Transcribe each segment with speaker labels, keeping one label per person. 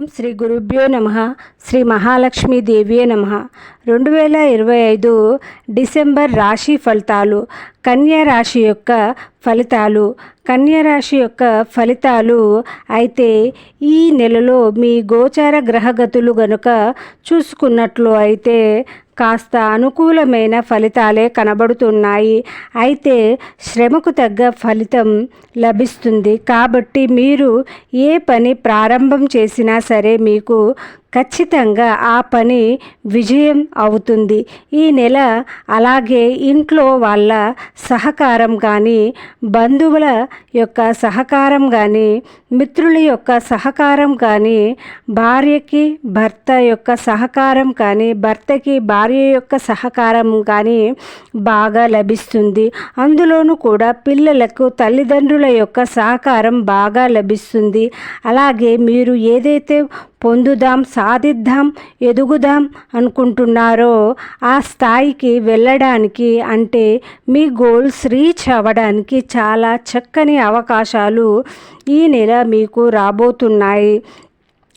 Speaker 1: ఓం శ్రీ గురుభ్యో నమ శ్రీ మహాలక్ష్మీదేవియే నమ. రెండు వేల ఇరవై ఐదు డిసెంబర్ రాశి ఫలితాలు కన్యా రాశి యొక్క ఫలితాలు కన్యా రాశి యొక్క ఫలితాలు అయితే ఈ నెలలో మీ గోచార గ్రహగతులు గనుక చూసుకున్నట్లు అయితే కాస్త అనుకూలమైన ఫలితాలే కనబడుతున్నాయి. అయితే శ్రమకు తగ్గ ఫలితం లభిస్తుంది. కాబట్టి మీరు ఏ పని ప్రారంభం చేసినా సరే మీకు ఖచ్చితంగా ఆ పని విజయం అవుతుంది. ఈ నెల అలాగే ఇంట్లో వాళ్ళ సహకారం కానీ బంధువుల యొక్క సహకారం కానీ మిత్రుల యొక్క సహకారం కానీ భార్యకి భర్త యొక్క సహకారం కానీ భర్తకి భార్య యొక్క సహకారం కానీ బాగా లభిస్తుంది. అందులోనూ కూడా పిల్లలకు తల్లిదండ్రుల యొక్క సహకారం బాగా లభిస్తుంది. అలాగే మీరు ఏదైతే పొందుదాం సాధిద్దాం ఎదుగుదాం అనుకుంటున్నారో ఆ స్థాయికి వెళ్ళడానికి అంటే మీ గోల్స్ రీచ్ అవ్వడానికి చాలా చక్కని అవకాశాలు ఈ నెల మీకు రాబోతున్నాయి.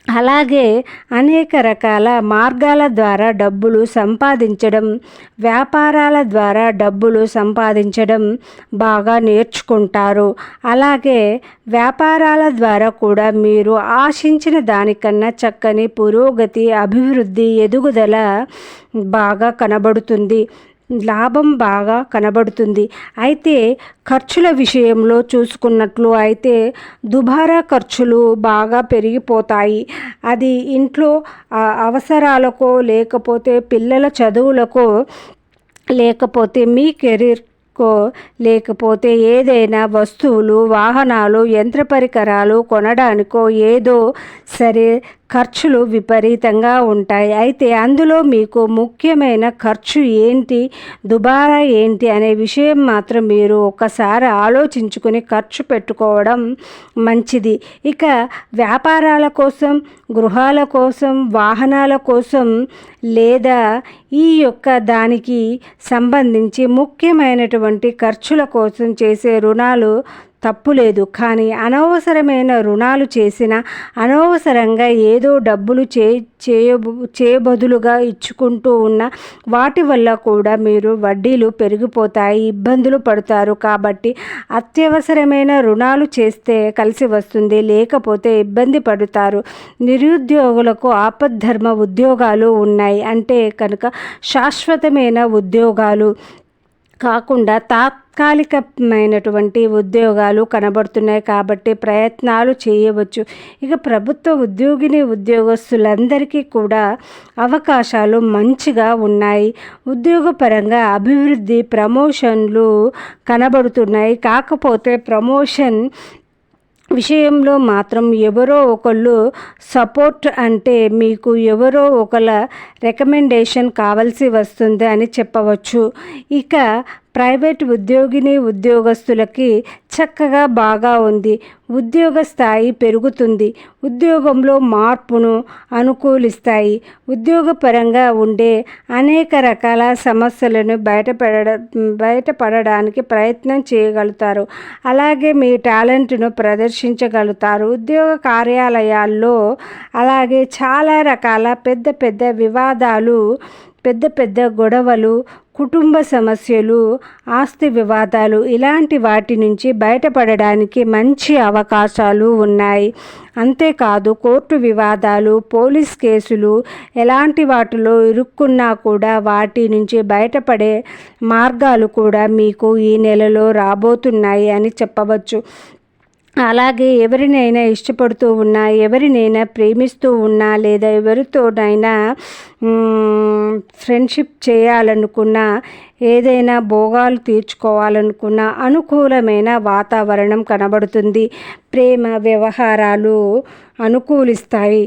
Speaker 1: అలాగే అనేక రకాల మార్గాల ద్వారా డబ్బులు సంపాదించడం వ్యాపారాల ద్వారా డబ్బులు సంపాదించడం బాగా నేర్చుకుంటారు. అలాగే వ్యాపారాల ద్వారా కూడా మీరు ఆశించిన దానికన్నా చక్కని పురోగతి అభివృద్ధి ఎదుగుదల బాగా కనబడుతుంది. లాభం బాగా కనబడుతుంది. అయితే ఖర్చుల విషయంలో చూసుకున్నట్లు అయితే దుబారా ఖర్చులు బాగా పెరిగిపోతాయి. అది ఇంట్లో అవసరాలకో లేకపోతే పిల్లల చదువులకో లేకపోతే మీ కెరీర్ కో లేకపోతే ఏదైనా వస్తువులు వాహనాలు యంత్ర పరికరాలు కొనడానికో ఏదో సరే ఖర్చులు విపరీతంగా ఉంటాయి. అయితే అందులో మీకు ముఖ్యమైన ఖర్చు ఏంటి? దుబారా ఏంటి? అనే విషయం మాత్రం మీరు ఒకసారి ఆలోచించుకుని ఖర్చు పెట్టుకోవడం మంచిది. ఇక వ్యాపారాల కోసం గృహాల కోసం వాహనాల కోసం లేదా ఈ యొక్క దానికి సంబంధించి ముఖ్యమైనటువంటి ఖర్చుల కోసం చేసే రుణాలు తప్పులేదు. కానీ అనవసరమైన రుణాలు చేసిన అనవసరంగా ఏదో డబ్బులు చే చేయబు చేయబదులుగా ఇచ్చుకుంటూ ఉన్న వాటి వల్ల కూడా మీరు వడ్డీలు పెరిగిపోతాయి ఇబ్బందులు పడతారు. కాబట్టి అత్యవసరమైన రుణాలు చేస్తే కలిసి వస్తుంది లేకపోతే ఇబ్బంది పడతారు. నిరుద్యోగులకు ఆపద్ధర్మ ఉద్యోగాలు ఉన్నాయి. అంటే కనుక శాశ్వతమైన ఉద్యోగాలు కాకుండా తాత్కాలికమైనటువంటి ఉద్యోగాలు కనబడుతున్నాయి కాబట్టి ప్రయత్నాలు చేయవచ్చు. ఇక ప్రభుత్వ ఉద్యోగిని ఉద్యోగస్తులందరికీ కూడా అవకాశాలు మంచిగా ఉన్నాయి. ఉద్యోగపరంగా అభివృద్ధి ప్రమోషన్లు కనబడుతున్నాయి. కాకపోతే ప్రమోషన్ విషయంలో మాత్రం ఎవరో ఒకళ్ళు సపోర్ట్ అంటే మీకు ఎవరో ఒకళ్ళ రికమెండేషన్ కావాల్సి వస్తుంది అని చెప్పవచ్చు. ఇక ప్రైవేట్ ఉద్యోగిని ఉద్యోగస్తులకి చక్కగా బాగా ఉంది. ఉద్యోగ స్థాయి పెరుగుతుంది. ఉద్యోగంలో మార్పును అనుకూలిస్తాయి. ఉద్యోగపరంగా ఉండే అనేక రకాల సమస్యలను బయటపడ బయటపడడానికి ప్రయత్నం చేయగలుగుతారు. అలాగే మీ టాలెంట్ను ప్రదర్శించగలుగుతారు. ఉద్యోగ కార్యాలయాల్లో అలాగే చాలా రకాల పెద్ద పెద్ద వివాదాలు పెద్ద పెద్ద గొడవలు కుటుంబ సమస్యలు ఆస్తి వివాదాలు ఇలాంటి వాటి నుంచి బయటపడడానికి మంచి అవకాశాలు ఉన్నాయి. అంతేకాదు కోర్టు వివాదాలు పోలీస్ కేసులు ఎలాంటి వాటిలో ఇరుక్కున్నా కూడా వాటి నుంచి బయటపడే మార్గాలు కూడా మీకు ఈ నెలలో రాబోతున్నాయి అని చెప్పవచ్చు. అలాగే ఎవరినైనా ఇష్టపడుతూ ఉన్నా ఎవరినైనా ప్రేమిస్తూ ఉన్నా లేదా ఎవరితోనైనా ఫ్రెండ్షిప్ చేయాలనుకున్నా ఏదైనా భోగాలు తీర్చుకోవాలనుకున్న అనుకూలమైన వాతావరణం కనబడుతుంది. ప్రేమ వ్యవహారాలు అనుకూలిస్తాయి.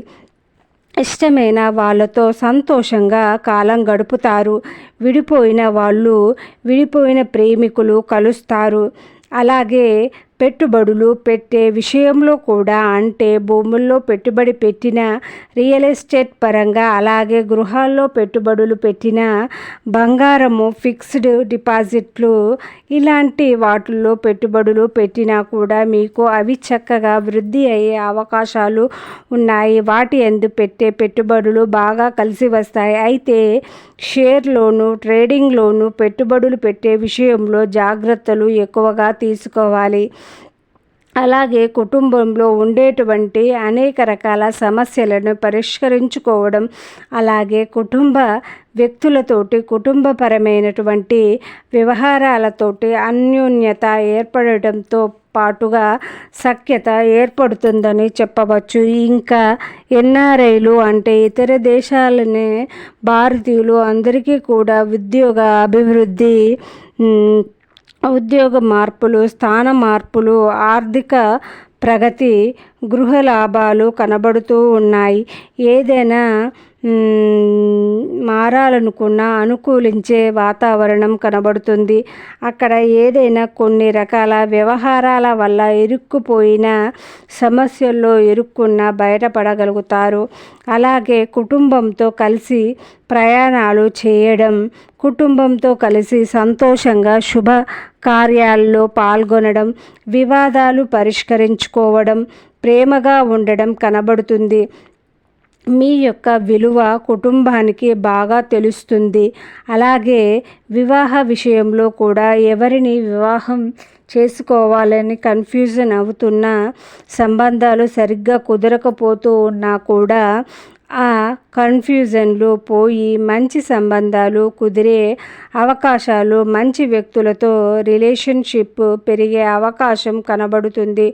Speaker 1: ఇష్టమైన వాళ్ళతో సంతోషంగా కాలం గడుపుతారు. విడిపోయిన వాళ్ళు విడిపోయిన ప్రేమికులు కలుస్తారు. అలాగే పెట్టుబడులు పెట్టే విషయంలో కూడా అంటే భూముల్లో పెట్టుబడి పెట్టిన రియల్ ఎస్టేట్ పరంగా అలాగే గృహాల్లో పెట్టుబడులు పెట్టిన బంగారము ఫిక్స్డ్ డిపాజిట్లు ఇలాంటి వాటిల్లో పెట్టుబడులు పెట్టినా కూడా మీకు అవి చక్కగా వృద్ధి అయ్యే అవకాశాలు ఉన్నాయి. వాటి ఎందు పెట్టే పెట్టుబడులు బాగా కలిసి వస్తాయి. అయితే షేర్లోను ట్రేడింగ్లోను పెట్టుబడులు పెట్టే విషయంలో జాగ్రత్తలు ఎక్కువగా తీసుకోవాలి. అలాగే కుటుంబంలో ఉండేటువంటి అనేక రకాల సమస్యలను పరిష్కరించుకోవడం అలాగే కుటుంబ వ్యక్తులతోటి కుటుంబపరమైనటువంటి వ్యవహారాలతోటి అన్యోన్యత ఏర్పడటంతో పాటుగా సఖ్యత ఏర్పడుతుందని చెప్పవచ్చు. ఇంకా ఎన్ఆర్ఐలు అంటే ఇతర దేశాలనే భారతీయులు అందరికీ కూడా ఉద్యోగ అభివృద్ధి ఉద్యోగ మార్పులు స్థాన మార్పులు ఆర్థిక ప్రగతి గృహ లాభాలు కనబడుతూ ఉన్నాయి. ఏదైనా మారాలనుకున్న అనుకూలించే వాతావరణం కనబడుతుంది. అక్కడ ఏదైనా కొన్ని రకాల వ్యవహారాల వల్ల ఇరుక్కుపోయిన సమస్యల్లో ఇరుక్కున్న బయటపడగలుగుతారు. అలాగే కుటుంబంతో కలిసి ప్రయాణాలు చేయడం కుటుంబంతో కలిసి సంతోషంగా శుభ కార్యాల్లో పాల్గొనడం వివాదాలు పరిష్కరించుకోవడం ప్రేమగా ఉండడం కనబడుతుంది. మీ యొక్క విలువ కుటుంబానికి బాగా తెలుస్తుంది. అలాగే వివాహ విషయంలో కూడా ఎవరిని వివాహం చేసుకోవాలని కన్ఫ్యూజన్ అవుతున్న సంబంధాలు సరిగ్గా కుదరకపోతూ ఉన్నా కూడా ఆ కన్ఫ్యూజన్లు పోయి మంచి సంబంధాలు కుదిరే అవకాశాలు మంచి వ్యక్తులతో రిలేషన్షిప్ పెరిగే అవకాశం కనబడుతుంది.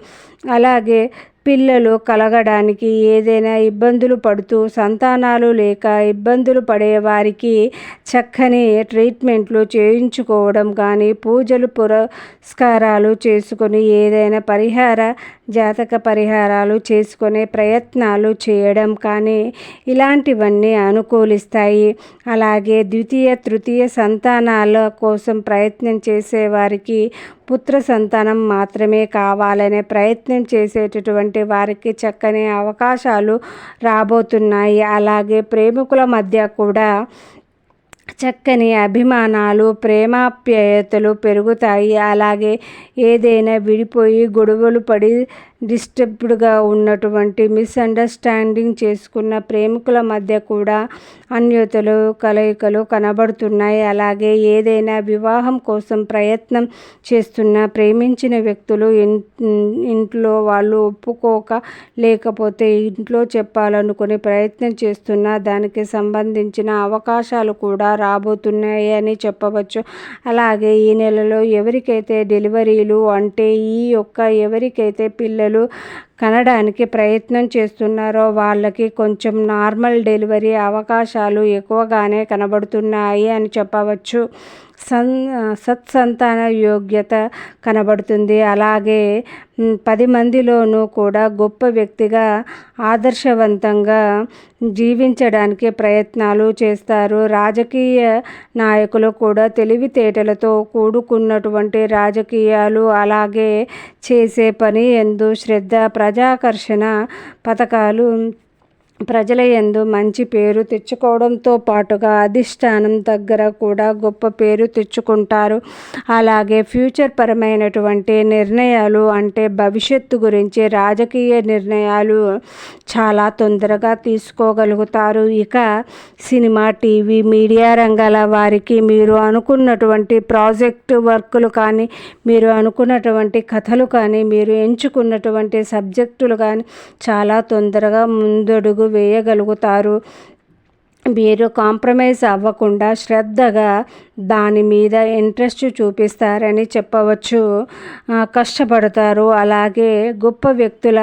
Speaker 1: అలాగే పిల్లలు కలగడానికి ఏదైనా ఇబ్బందులు పడుతూ సంతానాలు లేక ఇబ్బందులు పడే వారికి చక్కని ట్రీట్మెంట్లు చేయించుకోవడం కానీ పూజలు పురస్కారాలు చేసుకొని ఏదైనా పరిహార జాతక పరిహారాలు చేసుకునే ప్రయత్నాలు చేయడం కానీ ఇలాంటివన్నీ అనుకూలిస్తాయి. అలాగే ద్వితీయ తృతీయ సంతానాల కోసం ప్రయత్నం చేసేవారికి పుత్ర సంతానం మాత్రమే కావాలనే ప్రయత్నం చేసేటటువంటి వారికి చక్కని అవకాశాలు రాబోతున్నాయి. అలాగే ప్రేమికుల మధ్య కూడా చక్కని అభిమానాలు ప్రేమాప్యాయతలు పెరుగుతాయి. అలాగే ఏదైనా విడిపోయి గొడవలు పడి డిస్టర్బ్డ్గా ఉన్నటువంటి మిస్అండర్స్టాండింగ్ చేసుకున్న ప్రేమికుల మధ్య కూడా అన్యోతలు కలయికలు కనబడుతున్నాయి. అలాగే ఏదైనా వివాహం కోసం ప్రయత్నం చేస్తున్న ప్రేమించిన వ్యక్తులు ఇంట్లో వాళ్ళు ఒప్పుకోక లేకపోతే ఇంట్లో చెప్పాలనుకుని ప్రయత్నం చేస్తున్న దానికి సంబంధించిన అవకాశాలు కూడా రాబోతున్నాయి అని చెప్పవచ్చు. అలాగే ఈ నెలలో ఎవరికైతే డెలివరీలు అంటే ఈ యొక్క ఎవరికైతే పిల్లలు పిల్లలు కనడానికి ప్రయత్నం చేస్తున్నారో వాళ్ళకి కొంచెం నార్మల్ డెలివరీ అవకాశాలు ఎక్కువగానే కనబడుతున్నాయి అని చెప్పవచ్చు. సన్ సత్సంతాన యోగ్యత కనబడుతుంది. అలాగే పది మందిలోనూ కూడా గొప్ప వ్యక్తిగా ఆదర్శవంతంగా జీవించడానికి ప్రయత్నాలు చేస్తారు. రాజకీయ నాయకులు కూడా తెలివితేటలతో కూడుకున్నటువంటి రాజకీయాలు అలాగే చేసే పని ఎందు శ్రద్ధ ప్రజాకర్షణ పథకాలు ప్రజల ఎందు మంచి పేరు తెచ్చుకోవడంతో పాటుగా అధిష్టానం దగ్గర కూడా గొప్ప పేరు తెచ్చుకుంటారు. అలాగే ఫ్యూచర్ పరమైనటువంటి నిర్ణయాలు అంటే భవిష్యత్తు గురించి రాజకీయ నిర్ణయాలు చాలా తొందరగా తీసుకోగలుగుతారు. ఇక సినిమా టీవీ మీడియా రంగాల వారికి మీరు అనుకున్నటువంటి ప్రాజెక్టు వర్కులు కానీ మీరు అనుకున్నటువంటి కథలు కానీ మీరు ఎంచుకున్నటువంటి సబ్జెక్టులు కానీ చాలా తొందరగా ముందడుగు వేయగలుగుతారు. మీరు కాంప్రమైజ్ అవ్వకుండా శ్రద్ధగా దాని మీద ఇంట్రెస్ట్ చూపిస్తారని చెప్పవచ్చు. కష్టపడతారు. అలాగే గొప్ప వ్యక్తుల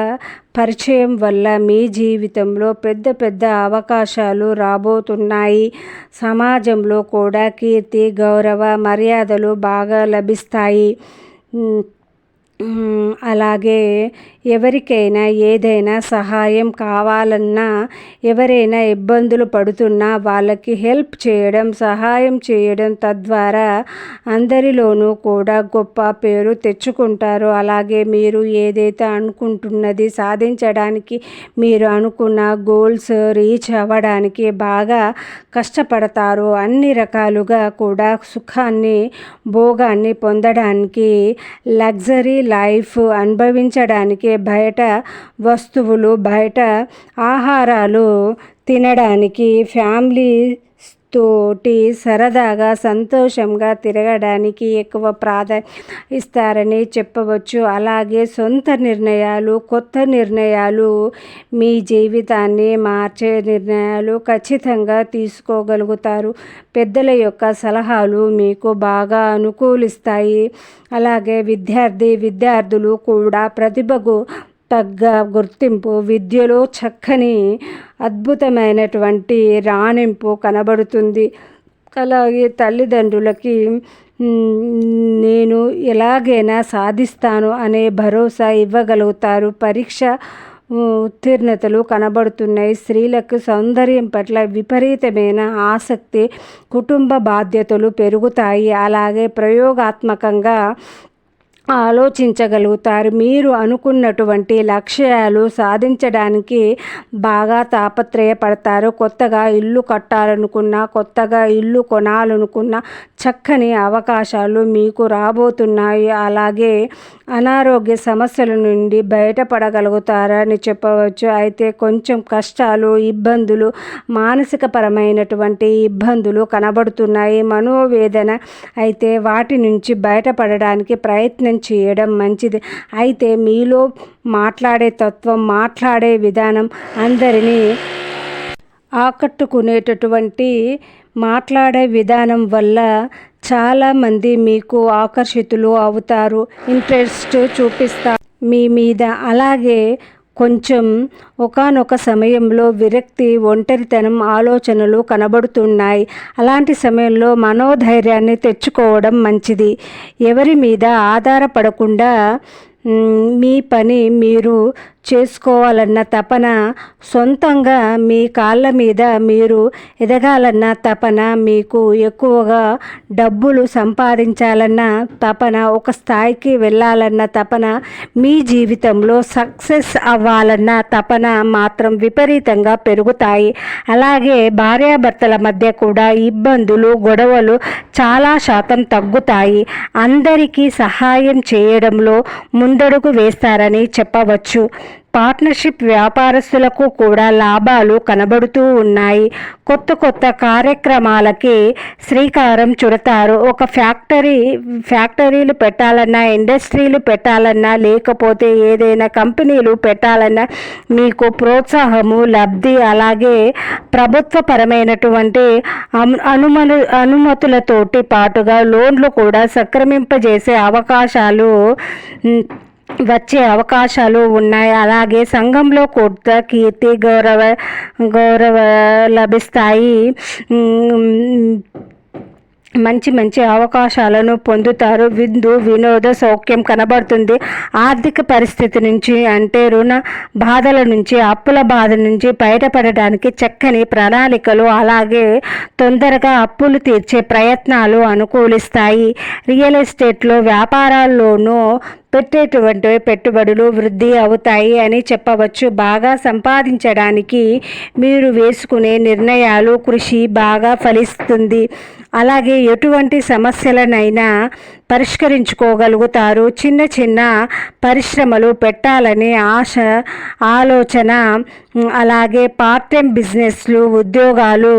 Speaker 1: పరిచయం వల్ల మీ జీవితంలో పెద్ద పెద్ద అవకాశాలు రాబోతున్నాయి. సమాజంలో కూడా కీర్తి గౌరవ మర్యాదలు బాగా లభిస్తాయి. అలాగే ఎవరికైనా ఏదైనా సహాయం కావాలన్నా ఎవరైనా ఇబ్బందులు పడుతున్నా వాళ్ళకి హెల్ప్ చేయడం సహాయం చేయడం తద్వారా అందరిలోనూ కూడా గొప్ప పేరు తెచ్చుకుంటారు. అలాగే మీరు ఏదైతే అనుకుంటున్నది సాధించడానికి మీరు అనుకున్న గోల్స్ రీచ్ అవ్వడానికి బాగా కష్టపడతారు. అన్ని రకాలుగా కూడా సుఖాన్ని భోగాన్ని పొందడానికి లగ్జరీ లైఫ్ అనుభవించడానికి బయట వస్తువులు బయట ఆహారాలు తినడానికి ఫ్యామిలీ తోటి సరదాగా సంతోషంగా తిరగడానికి ఎక్కువ ప్రాధాన్యత ఇస్తారని చెప్పవచ్చు. అలాగే సొంత నిర్ణయాలు కొత్త నిర్ణయాలు మీ జీవితాన్ని మార్చే నిర్ణయాలు ఖచ్చితంగా తీసుకోగలుగుతారు. పెద్దల యొక్క సలహాలు మీకు బాగా అనుకూలిస్తాయి. అలాగే విద్యార్థి విద్యార్థులు కూడా ప్రతిభకు తగ్గ గుర్తింపు విద్యలో చక్కని అద్భుతమైనటువంటి రాణింపు కనబడుతుంది. అలాగే తల్లిదండ్రులకి నేను ఎలాగైనా సాధిస్తాను అనే భరోసా ఇవ్వగలుగుతారు. పరీక్ష ఉత్తీర్ణతలు కనబడుతున్నాయి. స్త్రీలకు సౌందర్యం పట్ల విపరీతమైన ఆసక్తి కుటుంబ బాధ్యతలు పెరుగుతాయి. అలాగే ప్రయోగాత్మకంగా ఆలోచించగలుగుతారు. మీరు అనుకున్నటువంటి లక్ష్యాలు సాధించడానికి బాగా తాపత్రయపడతారు. కొత్తగా ఇల్లు కట్టాలనుకున్నా కొత్తగా ఇల్లు కొనాలనుకున్న చక్కని అవకాశాలు మీకు రాబోతున్నాయి. అలాగే అనారోగ్య సమస్యల నుండి బయటపడగలుగుతారని చెప్పవచ్చు. అయితే కొంచెం కష్టాలు ఇబ్బందులు మానసిక పరమైనటువంటి ఇబ్బందులు కనబడుతున్నాయి. మనోవేదన అయితే వాటి నుంచి బయటపడడానికి ప్రయత్నం చేయడం మంచిది. అయితే మీలో మాట్లాడే తత్వం మాట్లాడే విధానం అందరినీ ఆకట్టుకునేటటువంటి మాట్లాడే విధానం వల్ల చాలామంది మీకు ఆకర్షితులు అవుతారు. ఇంట్రెస్ట్ చూపిస్తారు మీ మీద. అలాగే కొంచెం ఒకనొక సమయంలో విరక్తి ఒంటరితనం ఆలోచనలు కనబడుతున్నాయి. అలాంటి సమయంలో మనోధైర్యాన్ని తెచ్చుకోవడం మంచిది. ఎవరి మీద ఆధారపడకుండా మీ పని మీరు చేసుకోవాలన్న తపన సొంతంగా మీ కాళ్ళ మీద మీరు ఎదగాలన్న తపన మీకు ఎక్కువగా డబ్బులు సంపాదించాలన్న తపన ఒక స్థాయికి వెళ్ళాలన్న తపన మీ జీవితంలో సక్సెస్ అవ్వాలన్న తపన మాత్రం విపరీతంగా పెరుగుతాయి. అలాగే భార్యాభర్తల మధ్య కూడా ఇబ్బందులు గొడవలు చాలా శాతం తగ్గుతాయి. అందరికీ సహాయం చేయడంలో ముందడుగు వేస్తారని చెప్పవచ్చు. పార్ట్నర్షిప్ వ్యాపారస్తులకు కూడా లాభాలు కనబడుతూ ఉన్నాయి. కొత్త కొత్త కార్యక్రమాలకి శ్రీకారం చుడతారు. ఒక ఫ్యాక్టరీ ఫ్యాక్టరీలు పెట్టాలన్నా ఇండస్ట్రీలు పెట్టాలన్నా లేకపోతే ఏదైనా కంపెనీలు పెట్టాలన్నా మీకు ప్రోత్సాహము లబ్ధి అలాగే ప్రభుత్వపరమైనటువంటి అనుమను అనుమతులతోటి పాటుగా లోన్లు కూడా సక్రమింపజేసే అవకాశాలు వచ్చే అవకాశాలు ఉన్నాయి. అలాగే సంఘంలో కూడా కీర్తి గౌరవ గౌరవ లభిస్తాయి. మంచి మంచి అవకాశాలను పొందుతారు. విందు వినోద సౌఖ్యం కనబడుతుంది. ఆర్థిక పరిస్థితి నుంచి అంటే రుణ బాధల నుంచి అప్పుల బాధ నుంచి బయటపడడానికి చక్కని ప్రణాళికలు అలాగే తొందరగా అప్పులు తీర్చే ప్రయత్నాలు అనుకూలిస్తాయి. రియల్ ఎస్టేట్లో వ్యాపారాల్లోనూ పెట్టేటువంటి పెట్టుబడులు వృద్ధి అవుతాయి అని చెప్పవచ్చు. బాగా సంపాదించడానికి మీరు వేసుకునే నిర్ణయాలు కృషి బాగా ఫలిస్తుంది. అలాగే ఎటువంటి సమస్యలనైనా పరిష్కరించుకోగలుగుతారు. చిన్న చిన్న పరిశ్రమలు పెట్టాలని ఆశ ఆలోచన అలాగే పార్ట్ టైం బిజినెస్లు ఉద్యోగాలు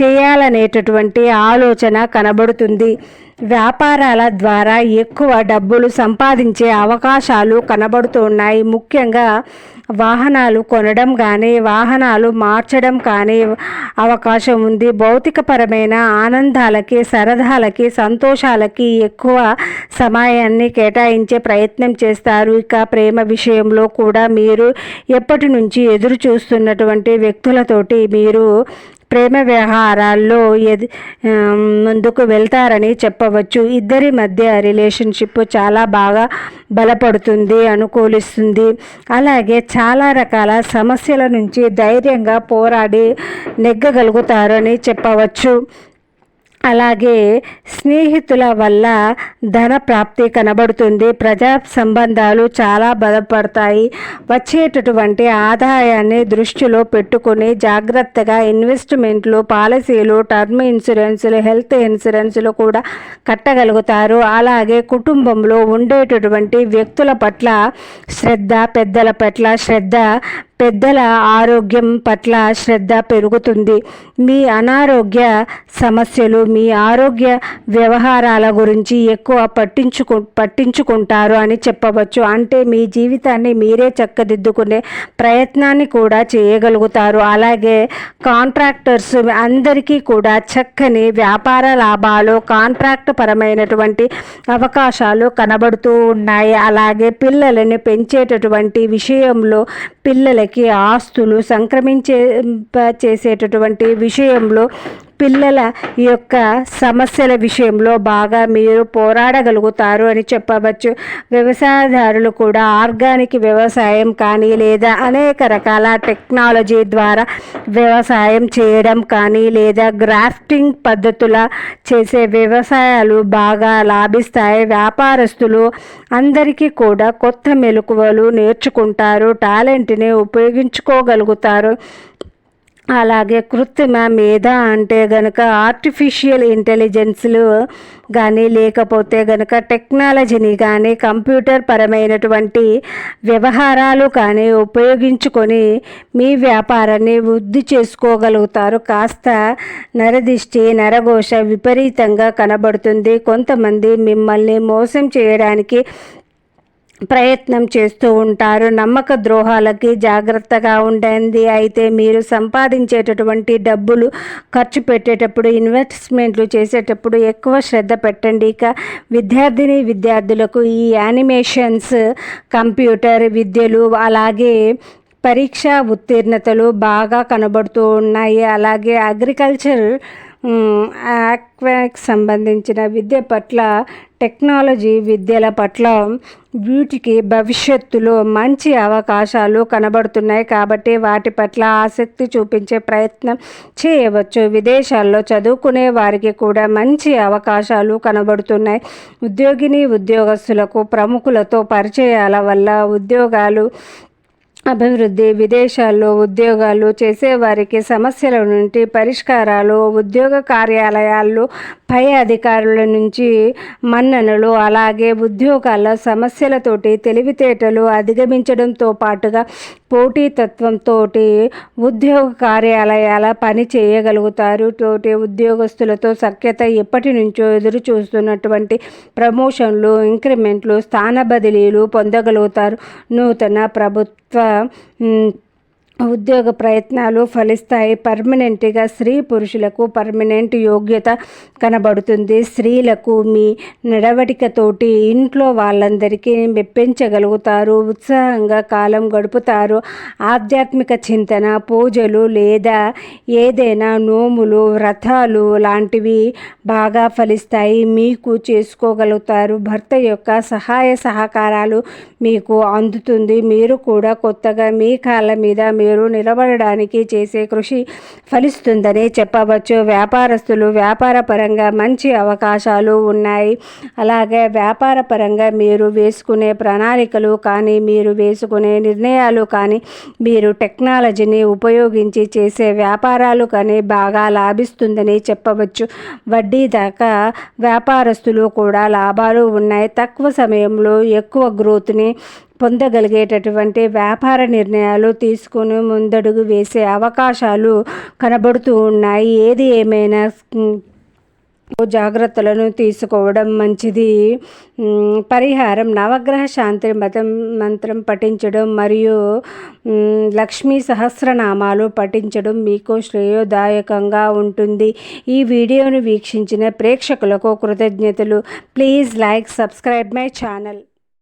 Speaker 1: చేయాలనేటటువంటి ఆలోచన కనబడుతుంది. వ్యాపారాల ద్వారా ఎక్కువ డబ్బులు సంపాదించే అవకాశాలు కనబడుతున్నాయి. ముఖ్యంగా వాహనాలు కొనడం కానీ వాహనాలు మార్చడం కానీ అవకాశం ఉంది. భౌతికపరమైన ఆనందాలకి సరదాలకి సంతోషాలకి ఎక్కువ సమయాన్ని కేటాయించే ప్రయత్నం చేస్తారు. ఇక ప్రేమ విషయంలో కూడా మీరు ఎప్పటి నుంచి ఎదురు చూస్తున్నటువంటి వ్యక్తులతోటి మీరు ప్రేమ వ్యవహారాల్లో ఎది ముందుకు వెళ్తారని చెప్పవచ్చు. ఇద్దరి మధ్య రిలేషన్షిప్ చాలా బాగా బలపడుతుంది అనుకూలిస్తుంది. అలాగే చాలా రకాల సమస్యల నుంచి ధైర్యంగా పోరాడి నెగ్గగలుగుతారని చెప్పవచ్చు. అలాగే స్నేహితుల వల్ల ధన ప్రాప్తి కనబడుతుంది. ప్రజా సంబంధాలు చాలా బలపడతాయి. వచ్చేటటువంటి ఆదాయాన్ని దృష్టిలో పెట్టుకుని జాగ్రత్తగా ఇన్వెస్ట్మెంట్లు పాలసీలు టర్మ్ ఇన్సూరెన్సులు హెల్త్ ఇన్సూరెన్సులు కూడా కట్టగలుగుతారు. అలాగే కుటుంబంలో ఉండేటటువంటి వ్యక్తుల పట్ల శ్రద్ధ పెద్దల పట్ల శ్రద్ధ పెద్దల ఆరోగ్యం పట్ల శ్రద్ధ పెరుగుతుంది. మీ అనారోగ్య సమస్యలు మీ ఆరోగ్య వ్యవహారాల గురించి ఎక్కువ పట్టించుకు పట్టించుకుంటారు అని చెప్పవచ్చు. అంటే మీ జీవితాన్ని మీరే చక్కదిద్దుకునే ప్రయత్నాన్ని కూడా చేయగలుగుతారు. అలాగే కాంట్రాక్టర్స్ అందరికీ కూడా చక్కని వ్యాపార లాభాలు కాంట్రాక్ట్ పరమైనటువంటి అవకాశాలు కనబడుతూ ఉన్నాయి. అలాగే పిల్లలని పెంచేటటువంటి విషయంలో పిల్లలకి వారికి ఆస్తులు సంక్రమించే చేసేటటువంటి విషయంలో పిల్లల యొక్క సమస్యల విషయంలో బాగా మీరు పోరాడగలుగుతారు అని చెప్పవచ్చు. వ్యవసాయదారులు కూడా ఆర్గానిక్ వ్యవసాయం కానీ లేదా అనేక రకాల టెక్నాలజీ ద్వారా వ్యవసాయం చేయడం కానీ లేదా గ్రాఫ్టింగ్ పద్ధతుల చేసే వ్యవసాయాలు బాగా లాభిస్తాయి. వ్యాపారస్తులు అందరికీ కూడా కొత్త మెలకువలు నేర్చుకుంటారు. టాలెంట్ని ఉపయోగించుకోగలుగుతారు. అలాగే కృత్రిమ మేధ అంటే గనక ఆర్టిఫిషియల్ ఇంటెలిజెన్స్లు కానీ లేకపోతే గనక టెక్నాలజీని కానీ కంప్యూటర్ పరమైనటువంటి వ్యవహారాలు కానీ ఉపయోగించుకొని మీ వ్యాపారాన్ని వృద్ధి చేసుకోగలుగుతారు. కాస్త నరదిష్టి నరఘోష విపరీతంగా కనబడుతుంది. కొంతమంది మిమ్మల్ని మోసం చేయడానికి ప్రయత్నం చేస్తూ ఉంటారు. నమ్మక ద్రోహాలకి జాగ్రత్తగా ఉండండి. అయితే మీరు సంపాదించేటటువంటి డబ్బులు ఖర్చు పెట్టేటప్పుడు ఇన్వెస్ట్మెంట్లు చేసేటప్పుడు ఎక్కువ శ్రద్ధ పెట్టండి. ఇక విద్యార్థిని విద్యార్థులకు ఈ యానిమేషన్స్ కంప్యూటర్ విద్యలు అలాగే పరీక్షా ఉత్తీర్ణతలు బాగా కనబడుతూ ఉన్నాయి. అలాగే అగ్రికల్చర్ ఆక్వాక్ సంబంధించిన విద్య పట్ల టెక్నాలజీ విద్యల పట్ల వీటికి భవిష్యత్తులో మంచి అవకాశాలు కనబడుతున్నాయి కాబట్టి వాటి పట్ల ఆసక్తి చూపించే ప్రయత్నం చేయవచ్చు. విదేశాల్లో చదువుకునే వారికి కూడా మంచి అవకాశాలు కనబడుతున్నాయి. ఉద్యోగిని ఉద్యోగస్తులకు ప్రముఖులతో పరిచయాల వల్ల ఉద్యోగాలు అభివృద్ధి విదేశాల్లో ఉద్యోగాలు చేసేవారికి సమస్యల నుండి పరిష్కారాలు ఉద్యోగ కార్యాలయాల్లో పై అధికారుల నుంచి మన్ననలు అలాగే ఉద్యోగాల సమస్యలతోటి తెలివితేటలు అధిగమించడంతో పాటుగా పోటీతత్వంతో ఉద్యోగ కార్యాలయాల పని చేయగలుగుతారు. తోటి ఉద్యోగస్తులతో సఖ్యత ఎప్పటి నుంచో ఎదురు చూస్తున్నటువంటి ప్రమోషన్లు ఇంక్రిమెంట్లు స్థాన బదిలీలు పొందగలుగుతారు. నూతన ప్రభుత్వ ఉద్యోగ ప్రయత్నాలు ఫలిస్తాయి. పర్మనెంట్గా స్త్రీ పురుషులకు పర్మనెంట్ యోగ్యత కనబడుతుంది. స్త్రీలకు మీ నడవడికతోటి ఇంట్లో వాళ్ళందరికీ మెప్పించగలుగుతారు. ఉత్సాహంగా కాలం గడుపుతారు. ఆధ్యాత్మిక చింతన పూజలు లేదా ఏదైనా నోములు వ్రతాలు లాంటివి బాగా ఫలిస్తాయి. మీకు చేసుకోగలుగుతారు. భర్త యొక్క సహాయ సహకారాలు మీకు అందుతుంది. మీరు కూడా కొత్తగా మీ కాళ్ళ మీద మీరు నిలబడడానికి చేసే కృషి ఫలిస్తుందని చెప్పవచ్చు. వ్యాపారస్తులు వ్యాపార పరంగా మంచి అవకాశాలు ఉన్నాయి. అలాగే వ్యాపార పరంగా మీరు వేసుకునే ప్రణాళికలు కానీ మీరు వేసుకునే నిర్ణయాలు కానీ మీరు టెక్నాలజీని ఉపయోగించి చేసే వ్యాపారాలు కానీ బాగా లాభిస్తుందని చెప్పవచ్చు. వడ్డీ దాకా వ్యాపారస్తులు కూడా లాభాలు ఉన్నాయి. తక్కువ సమయంలో ఎక్కువ గ్రోత్ని పొందగలిగేటటువంటి వ్యాపార నిర్ణయాలు తీసుకుని ముందడుగు వేసే అవకాశాలు కనబడుతూ ఉన్నాయి. ఏది ఏమైనా జాగ్రత్తలను తీసుకోవడం మంచిది. పరిహారం నవగ్రహ శాంతి మతం మంత్రం పఠించడం మరియు లక్ష్మీ సహస్రనామాలు పఠించడం మీకు శ్రేయోదాయకంగా ఉంటుంది. ఈ వీడియోను వీక్షించిన ప్రేక్షకులకు కృతజ్ఞతలు. Please like subscribe my channel.